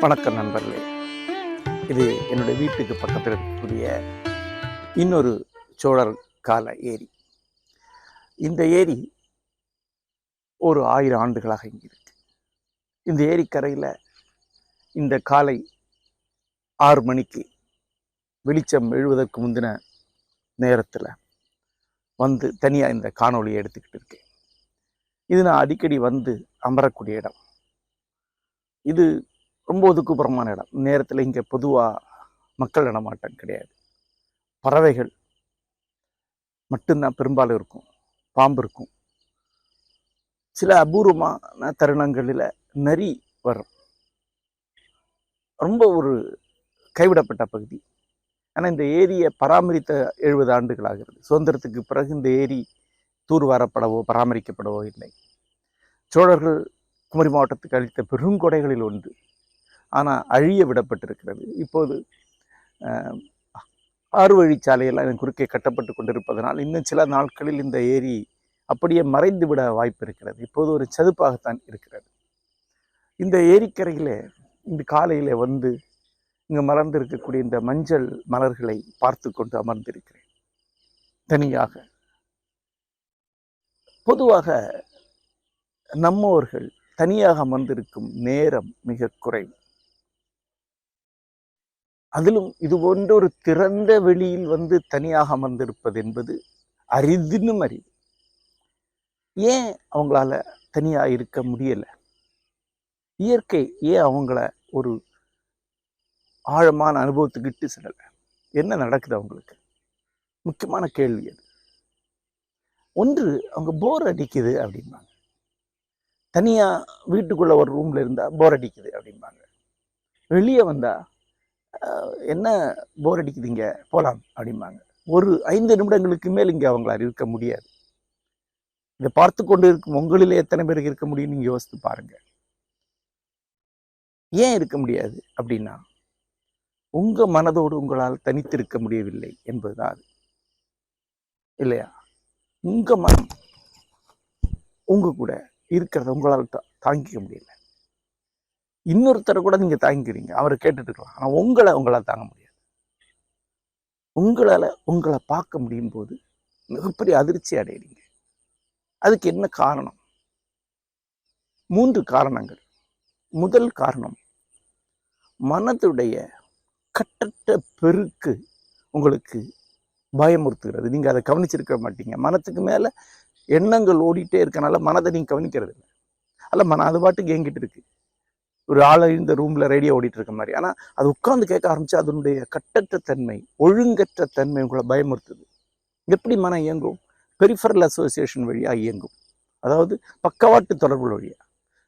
வணக்கம் நண்பர்களே. இது என்னுடைய வீட்டுக்கு பக்கத்தில் இருக்கக்கூடிய இன்னொரு சோழர் கால ஏரி. இந்த ஏரி ஒரு ஆயிரம் ஆண்டுகளாக இங்கே இருக்கு. இந்த ஏரிக்கரையில் இந்த காலை ஆறு மணிக்கு வெளிச்சம் எழுவதற்கு முந்தின நேரத்தில் வந்து தனியாக இந்த காணொளியை எடுத்துக்கிட்டு இருக்கேன் இது நான் அடிக்கடி வந்து அமரக்கூடிய இடம். இது ரொம்ப ஒதுக்குப்புறமான இடம். நேரத்தில் இங்கே பொதுவாக மக்கள் நடமாட்டம் கிடையாது. பறவைகள் மட்டும்தான் பெரும்பாலும் இருக்கும். பாம்பு இருக்கும். சில அபூர்வமான தருணங்களில் நரி வரும். ரொம்ப ஒரு கைவிடப்பட்ட பகுதி. ஆனால் இந்த ஏரியை பராமரித்த எழுபது ஆண்டுகள் ஆகிறது சுதந்திரத்துக்கு பிறகு இந்த ஏரி தூர்வாரப்படவோ பராமரிக்கப்படவோ இல்லை. சோழர்கள் குமரி மாவட்டத்துக்கு அளித்த பெருங்கொடைகளில் ஒன்று. ஆனால் அழிய விடப்பட்டிருக்கிறது. இப்போது அஹ், ஆறு வழிச்சாலையெல்லாம் குறுக்கே கட்டப்பட்டு கொண்டிருப்பதனால் இன்னும் சில நாட்களில் இந்த ஏரி அப்படியே மறைந்து விட வாய்ப்பு இருக்கிறது. இப்போது ஒரு சதுப்பாகத்தான் இருக்கிறது. இந்த ஏரிக்கரையில் இந்த காலையில் வந்து இங்கு மலர்ந்து இருக்கக்கூடிய இந்த மஞ்சள் மலர்களை பார்த்து கொண்டு அமர்ந்திருக்கிறேன். தனியாக. பொதுவாக நம்மோர்கள் தனியாக அமர்ந்திருக்கும் நேரம் மிக குறைவு. அதிலும் இது போன்ற ஒரு திறந்த வெளியில் வந்து தனியாக அமர்ந்திருப்பது என்பது அரிதினும் அரிது. ஏன் அவங்களால தனியா இருக்க முடியல? இயற்கை ஏன் அவங்கள ஒரு ஆழமான அனுபவத்துக்கு இட்டு என்ன நடக்குது அவங்களுக்கு? முக்கியமான கேள்வி அது. ஒன்று அவங்க போர் அடிக்குது அப்படிம்பாங்க. தனியாக வீட்டுக்குள்ளே ஒரு ரூமில் இருந்தால் போர் அடிக்குது அப்படிம்பாங்க. வெளியே வந்தால் என்ன போர் அடிக்குதுங்க? போகலாம் அப்படிம்பாங்க. ஒரு ஐந்து நிமிடங்களுக்கு மேல் இங்கே அவங்களால் இருக்க முடியாது. இதை பார்த்து கொண்டு இருக்கும் உங்களில் எத்தனை பேருக்கு இருக்க முடியும்னு நீங்கள் யோசித்து பாருங்கள் ஏன் இருக்க முடியாது அப்படின்னா உங்க மனதோடு உங்களால் தனித்திருக்க முடியவில்லை என்பதுதான் அது. இல்லையா? உங்க மனம் உங்க கூட இருக்கிறத உங்களால் தாங்கிக்க முடியல. இன்னொருத்தரை கூட நீங்க தாங்கிக்கிறீங்க. அவரை கேட்டுட்டு இருக்கலாம். ஆனா உங்களை உங்களால் தாங்க முடியாது. உங்களால உங்களை பார்க்க முடியும் போது மிகப்பெரிய அதிர்ச்சி அடையிறீங்க. அதுக்கு என்ன காரணம்? மூன்று காரணங்கள். முதல் காரணம் மனதுடைய கட்டற்ற பெருக்கு உங்களுக்கு பயமுறுத்துகிறது. நீங்கள் அதை கவனிச்சிருக்க மாட்டீங்க. மனத்துக்கு மேலே எண்ணங்கள் ஓடிட்டே இருக்கனால மனதை நீங்கள் கவனிக்கிறது இல்லை அல்ல மன அது பாட்டுக்கு ஏங்கிட்டு இருக்கு. ஒரு ஆள் இந்த ரூமில் ரேடியோ ஓடிட்டு இருக்க மாதிரி. ஆனால் அது உட்காந்து கேட்க ஆரம்பிச்சு அதனுடைய கட்டற்ற தன்மை ஒழுங்கற்ற தன்மை உங்களை பயமுறுத்துது. எப்படி மனம் இயங்கும்? பெரிஃபரல் அசோசியேஷன் வழியாக இயங்கும். அதாவது பக்கவாட்டு தொடர்பு வழியாக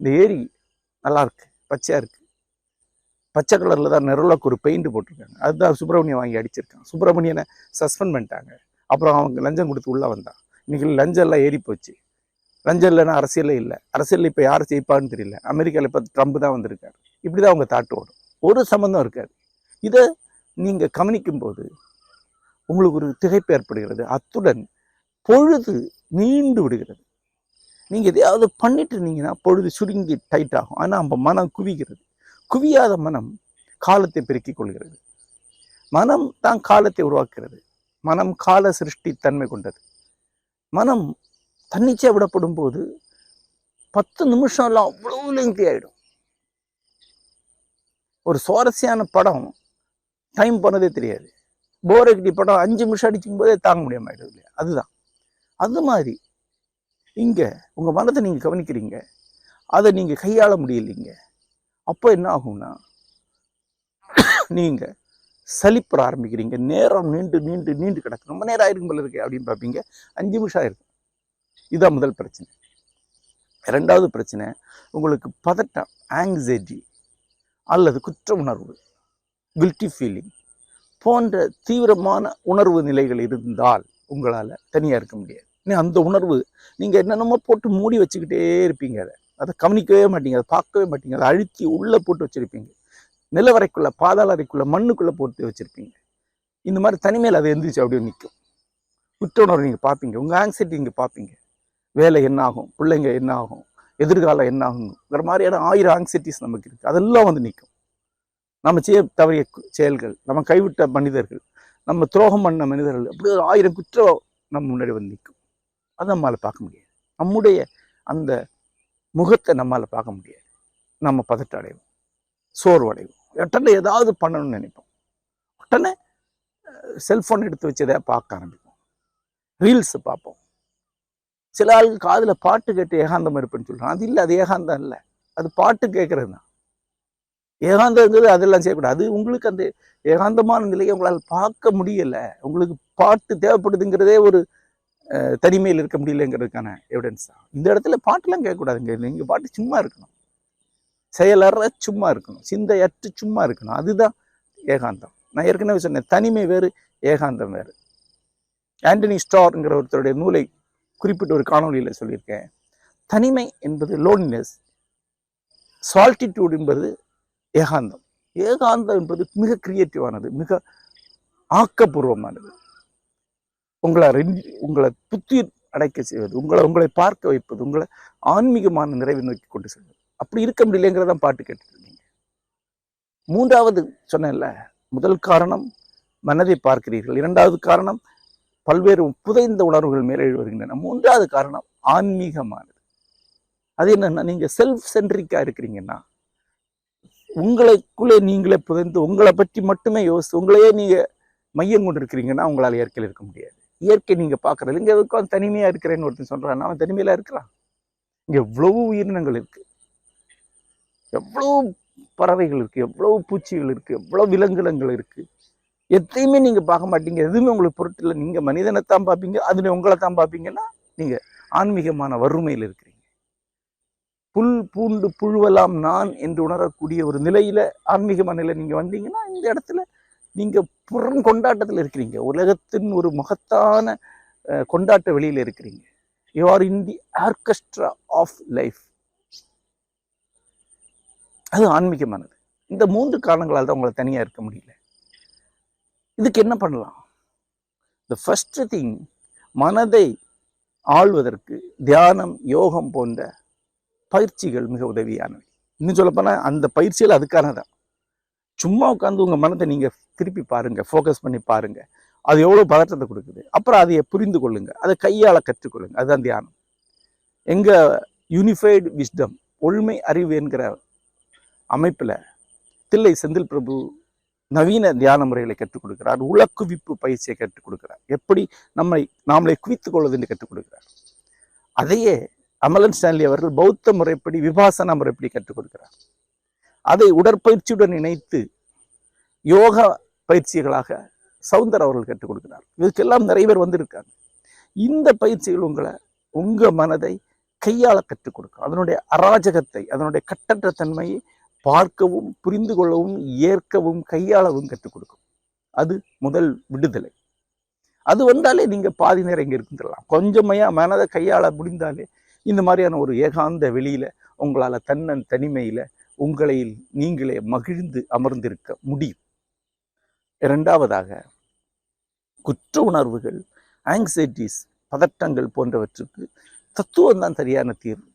இந்த ஏரி நல்லா பச்சையாக இருக்குது பச்சை கலரில் தான் நெருளாக்கு ஒரு பெயிண்ட் போட்டிருக்காங்க. அதுதான் சுப்பிரமணியம் வாங்கி அடிச்சிருக்கான் சுப்பிரமணியனை சஸ்பெண்ட் பண்ணிட்டாங்க. அப்புறம் அவங்க லஞ்சம் கொடுத்து உள்ளே வந்தான். இன்றைக்கி லஞ்சம் எல்லாம் ஏறி போச்சு. லஞ்சம் இல்லைன்னா அரசியலே இல்லை. அரசியல் இப்போ யார் ஜெயிப்பான்னு தெரியல. அமெரிக்காவில் இப்போ ட்ரம்ப் தான் வந்திருக்காரு. இப்படி தான் அவங்க தாட்டு ஓடும். ஒரு சம்மந்தம் இருக்காது. இதை நீங்கள் கவனிக்கும் போது உங்களுக்கு ஒரு திகைப்பு ஏற்படுகிறது. அத்துடன் பொழுது நீண்டு விடுகிறது. நீங்கள் எதையாவது பண்ணிட்டு இருந்தீங்கன்னா பொழுது சுருங்கி டைட் ஆகும். ஆனால் நம்ம மனம் குவிக்கிறது குவியாத மனம் காலத்தை பெருக்கிக் கொள்கிறது. மனம் தான் காலத்தை உருவாக்குகிறது. மனம் கால சிருஷ்டி தன்மை கொண்டது. மனம் தன்னிச்சை விடப்படும் போது பத்து நிமிஷம் எல்லாம் அவ்வளவு லெங்தி ஆகிடும் ஒரு சுவாரஸ்யமான படம் டைம் போனதே தெரியாது. போர் அடிக்கடி படம் அஞ்சு நிமிஷம் அடிக்கும் போதே தாங்க முடியாம ஆகிடுது இல்லையா? அதுதான். அது மாதிரி இங்கே உங்கள் மனதை நீங்கள் கவனிக்கிறீங்க. அதை நீங்கள் கையாள முடியலைங்க. அப்போ என்ன ஆகும்னா நீங்கள் சலிப்புற ஆரம்பிக்கிறீங்க. நேரம் நீண்டு நீண்டு நீண்டு கிடக்கு. ரொம்ப நேரம் ஆயிருக்கும் போல இருக்கு அப்படின்னு பார்ப்பீங்க அஞ்சு நிமிஷம் ஆயிருக்கும். இதுதான் முதல் பிரச்சனை. ரெண்டாவது பிரச்சனை உங்களுக்கு பதட்டம் ஆங்ஸைட்டி அல்லது குற்ற உணர்வு கில்ட்டி ஃபீலிங் போன்ற தீவிரமான உணர்வு நிலைகள் இருந்தால் உங்களால் தனியாக இருக்க முடியாது. அந்த உணர்வு நீங்கள் என்னென்னமோ போட்டு மூடி வச்சுக்கிட்டே இருப்பீங்க அதை. அதை கவனிக்கவே மாட்டீங்க அதை பார்க்கவே மாட்டீங்க. அதை அழுத்தி உள்ளே போட்டு வச்சுருப்பீங்க. நிலவரைக்குள்ளே பாதாள அறைக்குள்ளே மண்ணுக்குள்ளே போட்டு வச்சுருப்பீங்க. இந்த மாதிரி தனிமையில் அதை எந்திரிச்சு அப்படியே நிற்கும். குற்ற உணர்வு நீங்கள் பார்ப்பீங்க. உங்கள் ஆங்ஸைட்டி நீங்கள் பார்ப்பீங்க. வேலை என்ன ஆகும்? பிள்ளைங்க என்ன ஆகும்? எதிர்காலம் என்ன ஆகுங்கிற மாதிரியான ஆயிரம் ஆங்ஸைட்டிஸ் நமக்கு இருக்குது அதெல்லாம் வந்து நிற்கும். நம்ம செய்ய தவறிய செயல்கள் நம்ம கைவிட்ட மனிதர்கள் நம்ம துரோகம் பண்ண மனிதர்கள் அப்படி ஒரு ஆயிரம் குற்றம் நம்ம முன்னாடி வந்து நிற்கும். அதை நம்மளால் பார்க்க முடியாது. நம்முடைய அந்த முகத்தை நம்மால் பார்க்க முடியாது நம்ம பதட்டம் அடைவோம் சோர்வடைவோம். உடனே ஏதாவது பண்ணணும்னு நினைப்போம். உடனே செல்ஃபோன் எடுத்து வச்சதை பார்க்க ஆரம்பிப்போம். ரீல்ஸ் பார்ப்போம். சில ஆளுக்கு காதில் பாட்டு கேட்டு ஏகாந்தம் இருப்பேன்னு சொல்கிறான் அது இல்லை அது ஏகாந்தம் இல்லை. அது பாட்டு கேட்குறது தான். ஏகாந்தங்கிறது அதெல்லாம் செய்யக்கூடாது. அது உங்களுக்கு அந்த ஏகாந்தமான நிலையை உங்களால் பார்க்க முடியல. உங்களுக்கு பாட்டு தேவைப்படுதுங்கிறதே ஒரு தனிமையில் இருக்க முடியலங்கிறதுக்கான எவிடன்ஸ் தான். இந்த இடத்துல பாட்டுலாம் கேட்கக்கூடாதுங்க. நீங்கள் பாட்டு சும்மா இருக்கணும். செயலற சும்மா இருக்கணும். சிந்தையற்று சும்மா இருக்கணும். அதுதான் ஏகாந்தம். நான் ஏற்கனவே சொன்னேன் தனிமை வேறு ஏகாந்தம் வேறு. ஆண்டனி ஸ்டார்ங்கிற ஒருத்தருடைய நூலை குறிப்பிட்ட ஒரு காணொளியில் சொல்லியிருக்கேன். தனிமை என்பது லோன்லினஸ் சால்டிடியூட் என்பது ஏகாந்தம். ஏகாந்தம் என்பது மிக கிரியேட்டிவானது மிக ஆக்கப்பூர்வமானது உங்களை ரெண்டு- உங்களை புத்தி அடைக்க செய்வது உங்களை உங்களை பார்க்க வைப்பது உங்களை ஆன்மீகமான நிறைவை நோக்கி கொண்டு செல்வது. அப்படி இருக்க முடியலைங்கிறதான் பாட்டு கேட்டுருந்தீங்க மூன்றாவது சொன்னேன்ல முதல் காரணம் மனதை பார்க்கிறீர்கள். இரண்டாவது காரணம் பல்வேறு புதைந்த உணர்வுகள் மேலே வருகின்றன. மூன்றாவது காரணம் ஆன்மீகமானது. அது என்னன்னா நீங்கள் செல்ஃப் சென்ட்ரிக்காக இருக்கிறீங்கன்னா உங்களுக்குள்ளே நீங்களே புதைந்து உங்களை பற்றி மட்டுமே யோசித்து உங்களையே நீங்கள் மையம் கொண்டு இருக்கிறீங்கன்னா உங்களால் இயற்கையில் இருக்க முடியாது. இயற்கை நீங்க பார்க்கறது இங்க உட்காந்து தனிமையாக இருக்கிறேன்னு ஒருத்தன் சொல்கிறான் அவன் தனிமையில இருக்கிறான். இங்கே எவ்வளவு உயிரினங்கள் இருக்கு. எவ்வளவு பறவைகள் இருக்கு. எவ்வளவு பூச்சிகள் இருக்கு. எவ்வளோ விலங்குலங்கள் இருக்கு. எத்தையுமே நீங்க பார்க்க மாட்டீங்க. எதுவுமே உங்களுக்கு பொருட்டில் மனிதனை மனிதனைத்தான் பார்ப்பீங்க. அதில் உங்களை தான் பார்ப்பீங்கன்னா நீங்க ஆன்மீகமான வறுமையில் இருக்கிறீங்க. புல் பூண்டு புழுவலாம் நான் என்று உணரக்கூடிய ஒரு நிலையில் ஆன்மீகமான நிலை நீங்கள் வந்தீங்கன்னா இந்த இடத்துல நீங்கள் புறம் கொண்டாட்டத்தில் இருக்கிறீங்க. உலகத்தின் ஒரு மகத்தான கொண்டாட்ட வெளியில் இருக்கிறீங்க. You are in the orchestra of life அது ஆன்மீகமானது. இந்த மூன்று காரணங்களால் தான் உங்களை தனியாக இருக்க முடியல. இதுக்கு என்ன பண்ணலாம்? த ஃபஸ்ட் திங் மனதை ஆள்வதற்கு தியானம் யோகம் போன்ற பயிற்சிகள் மிக உதவியானவை. இன்னும் சொல்லப்போனால் அந்த பயிற்சிகள் அதுக்கானதான். சும்மா உட்காந்து உங்கள் மனதை நீங்கள் திருப்பி பாருங்கள் ஃபோக்கஸ் பண்ணி பாருங்கள் அது எவ்வளோ பதற்றத்தை கொடுக்குது? அப்புறம் அதை புரிந்து கொள்ளுங்கள் அதை கையால் கற்றுக்கொள்ளுங்க. அதுதான் தியானம். எங்கள் யூனிஃபைடு விஸ்டம் ஒழுமை அறிவு என்கிற அமைப்பில் தில்லை செந்தில் பிரபு நவீன தியான முறைகளை கற்றுக் கொடுக்கிறார். உலக்குவிப்பு பயிற்சியை கற்றுக் கொடுக்கிறார். எப்படி நம்மை நாமளை குவித்துக் கொள்வது என்று கற்றுக் கொடுக்கிறார். அதையே அமலன் ஸ்டான்லி அவர்கள் பௌத்த முறைப்படி விபாசனா முறைப்படி கற்றுக் கொடுக்கிறார். அதை உடற்பயிற்சியுடன் இணைத்து யோகா பயிற்சிகளாக சவுந்தர் அவர்கள் கற்றுக் கொடுக்கிறார். இதுக்கெல்லாம் நிறைய பேர் வந்திருக்காங்க. இந்த பயிற்சிகள் உங்களை உங்கள் மனதை கையாள கற்றுக் கொடுக்கும். அதனுடைய அராஜகத்தை அதனுடைய கட்டற்ற தன்மையை பார்க்கவும் புரிந்து கொள்ளவும் ஏற்கவும் கையாளவும் கற்றுக் கொடுக்கும். அது முதல் விடுதலை. அது வந்தாலே நீங்கள் பாதி நேரம் இங்கே இருந்துடலாம். கொஞ்சமையா மனதை கையாள முடிந்தாலே இந்த மாதிரியான ஒரு ஏகாந்த வெளியில் உங்களால் தன்னன் தனிமையில் உங்களை நீங்களே மகிழ்ந்து அமர்ந்திருக்க முடியும். இரண்டாவதாக குற்ற உணர்வுகள் ஆங்ஸைட்டிஸ் பதட்டங்கள் போன்றவற்றுக்கு தத்துவம் தான் சரியான தீர்வு.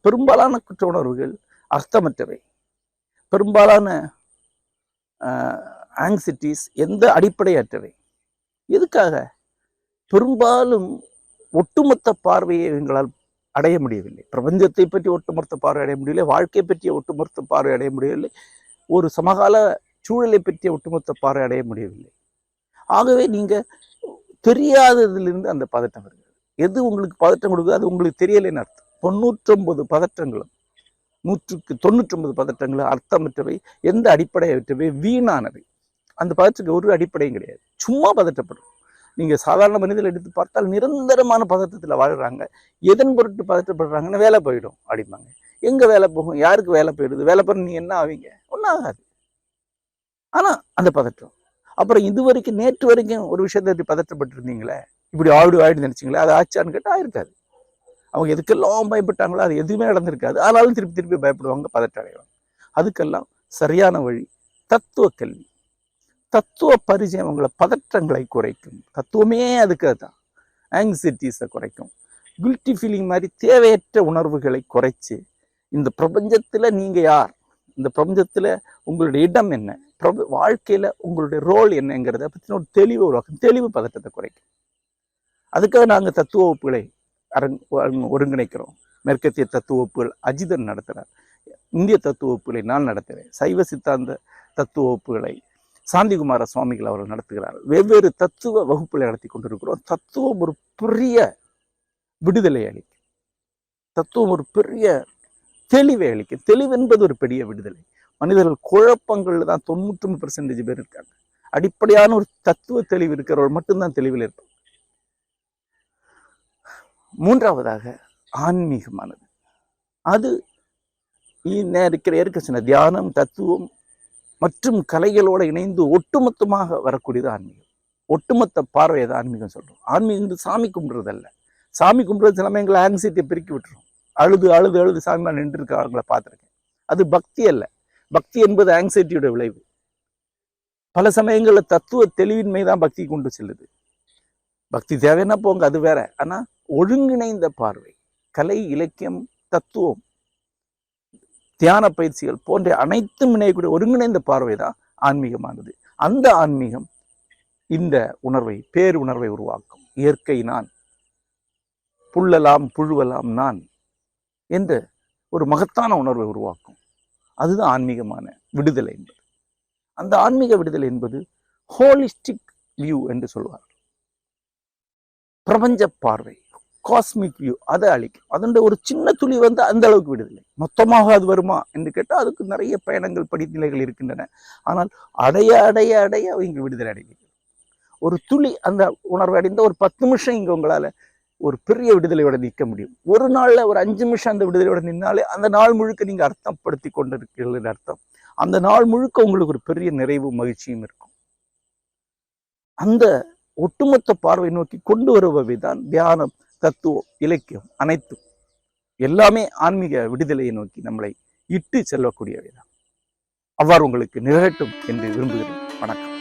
பெரும்பாலான குற்ற உணர்வுகள் அர்த்தமற்றவை. பெரும்பாலான ஆங்ஸைட்டிஸ் எந்த அடிப்படையற்றவை? எதுக்காக? பெரும்பாலும் ஒட்டுமொத்த பார்வையை எங்களால் அடைய முடியவில்லை. பிரபஞ்சத்தை பற்றி ஒட்டுமொத்த பார்வை அடைய முடியவில்லை. வாழ்க்கை பற்றிய ஒட்டுமொத்த பார்வை அடைய முடியவில்லை. ஒரு சமகால சூழலை பற்றிய ஒட்டுமொத்த பார்வை அடைய முடியவில்லை. ஆகவே நீங்கள் தெரியாததிலிருந்து அந்த பதட்டம் வருகிறது. எது உங்களுக்கு பதட்டம் கொடுக்குது அது உங்களுக்கு தெரியலைன்னு அர்த்தம். தொண்ணூற்றொன்பது பதற்றங்களும் நூற்றுக்கு தொண்ணூற்றொன்பது பதற்றங்களும் அர்த்தமற்றவை எந்த அடிப்படையற்றவை? வீணானவை. அந்த பதற்றத்துக்கு ஒரு அடிப்படையும் கிடையாது. சும்மா பதட்டப்படும். நீங்கள் சாதாரண மனிதர்கள் எடுத்து பார்த்தால் நிரந்தரமான பதற்றத்தில் வாழ்கிறாங்க எதன் பொருட்டு பதற்றப்படுறாங்கன்னு வேலை போயிடும் அப்படிம்பாங்க. எங்கே வேலை போகும்? யாருக்கு வேலை போயிடுது? வேலை பண்ண நீ என்ன ஆவீங்க? ஒன்றும் ஆகாது. ஆனால் அந்த பதற்றம் அப்புறம் இது வரைக்கும் நேற்று வரைக்கும் ஒரு விஷயத்தை பதற்றப்பட்டிருந்தீங்களே இப்படி ஆடு ஆயிடு நினச்சிங்களே? அது ஆச்சான்னு கேட்டால் ஆயிருக்காது அவங்க எதுக்கெல்லாம் பயப்பட்டாங்களோ அது எதுவுமே நடந்திருக்காது. ஆனாலும் திருப்பி திருப்பி பயப்படுவாங்க பதற்றம் அடைவாங்க அதுக்கெல்லாம் சரியான வழி தத்துவ கல்வி தத்துவ பரிச்சயம் உங்களை பதற்றங்களை குறைக்கும். தத்துவமே அதுக்கு தான் ஆங்ஸைட்டிஸை குறைக்கும். கில்ட்டி ஃபீலிங் மாதிரி தேவையற்ற உணர்வுகளை குறைச்சி இந்த பிரபஞ்சத்தில் நீங்கள் யார்? இந்த பிரபஞ்சத்தில் உங்களுடைய இடம் என்ன? பிரப வாழ்க்கையில் உங்களுடைய ரோல் என்னங்கிறத பற்றின ஒரு தெளிவு உருவாக்கும். தெளிவு பதட்டத்தை குறைக்கும். அதுக்காக நாங்கள் தத்துவ வகுப்புகளை அரங் அரங் ஒருங்கிணைக்கிறோம். மேற்கத்திய தத்துவ வகுப்புகள் அஜிதன் நடத்துகிறார் இந்திய தத்துவ வகுப்புகளை நான் நடத்துகிறேன் சைவ சித்தாந்த தத்துவ வகுப்புகளை சாந்திகுமார சுவாமிகள் அவர்கள் நடத்துகிறார். வெவ்வேறு தத்துவ வகுப்புகளை நடத்தி கொண்டிருக்கிறோம். தத்துவம் ஒரு பெரிய விடுதலை அளிக்கும். தத்துவம் ஒரு பெரிய தெளிவை அளிக்கும். தெளிவு என்பது ஒரு பெரிய விடுதலை. மனிதர்கள் குழப்பங்கள்ல தான் தொண்ணூத்தொம்பது பெர்சன்டேஜ் பேர் இருக்காங்க. அடிப்படையான ஒரு தத்துவ தெளிவு இருக்கிறவர்கள் மட்டும்தான் தெளிவில் இருப்பாங்க. மூன்றாவதாக ஆன்மீகமானது. அது இருக்கிற ஏற்க சொன்ன தியானம் தத்துவம் மற்றும் கலைகளோடு இணைந்து ஒட்டுமொத்தமாக வரக்கூடியது ஆன்மீகம். ஒட்டுமொத்த பார்வையை தான் ஆன்மீகம் சொல்கிறோம் ஆன்மீகம் சாமி கும்பிட்றதல்ல. சாமி கும்பிடுறது சில சமயங்களை ஆங்ஸைட்டியை பெருக்கி விட்டுரும். அழுது அழுது அழுது சாமி நான் பார்த்துருக்கேன். அது பக்தி அல்ல. பக்தி என்பது ஆங்ஸைட்டியோட விளைவு. பல சமயங்களில் தத்துவ தெளிவின்மை தான் பக்தி கொண்டு செல்லுது. பக்தி தேவைன்னா போங்க அது வேற. ஆனால் ஒருங்கிணைந்த பார்வை கலை இலக்கியம் தத்துவம் தியான பயிற்சிகள் போன்ற அனைத்தும் இணையக்கூடிய ஒருங்கிணைந்த பார்வை தான் ஆன்மீகமானது. அந்த ஆன்மீகம் இந்த உணர்வை பேர் உணர்வை உருவாக்கும். இயற்கை நான் புல்லலாம் புழுவலாம் நான் என்ற ஒரு மகத்தான உணர்வை உருவாக்கும். அதுதான் ஆன்மீகமான விடுதலை என்பது. அந்த ஆன்மீக விடுதலை என்பது ஹோலிஸ்டிக் வியூ என்று சொல்வார் பிரபஞ்ச பார்வை. காஸ்மிக் வியூ அதை அழிக்கும். அதனுடைய ஒரு சின்ன துளி வந்து அந்த அளவுக்கு விடுதலை மொத்தமாக அது வருமா என்று கேட்டால் அதுக்கு நிறைய பயணங்கள் படிநிலைகள் இருக்கின்றன. ஆனால் அடைய அடைய அடைய அவங்க விடுதலை அடைவீர்கள் ஒரு துளி அந்த உணர்வு அடைந்த ஒரு பத்து நிமிஷம் இங்க உங்களால ஒரு பெரிய விடுதலையோட நிற்க முடியும். ஒரு நாள்ல ஒரு அஞ்சு நிமிஷம் அந்த விடுதலையோட நின்னாலே அந்த நாள் முழுக்க நீங்க அர்த்தப்படுத்தி கொண்டிருக்கிறீர்கள் அர்த்தம். அந்த நாள் முழுக்க உங்களுக்கு ஒரு பெரிய நிறைவு மகிழ்ச்சியும் இருக்கும். அந்த ஒட்டுமொத்த பார்வை நோக்கி கொண்டு வருபவை தான் தியானம். தத்துவம் இலக்கியம் அனைத்தும் எல்லாமே ஆன்மீக விடுதலையை நோக்கி நம்மளை இட்டு செல்லக்கூடியவை தான் அவ்வாறு உங்களுக்கு நிகழட்டும் என்று விரும்புகிறேன். வணக்கம்.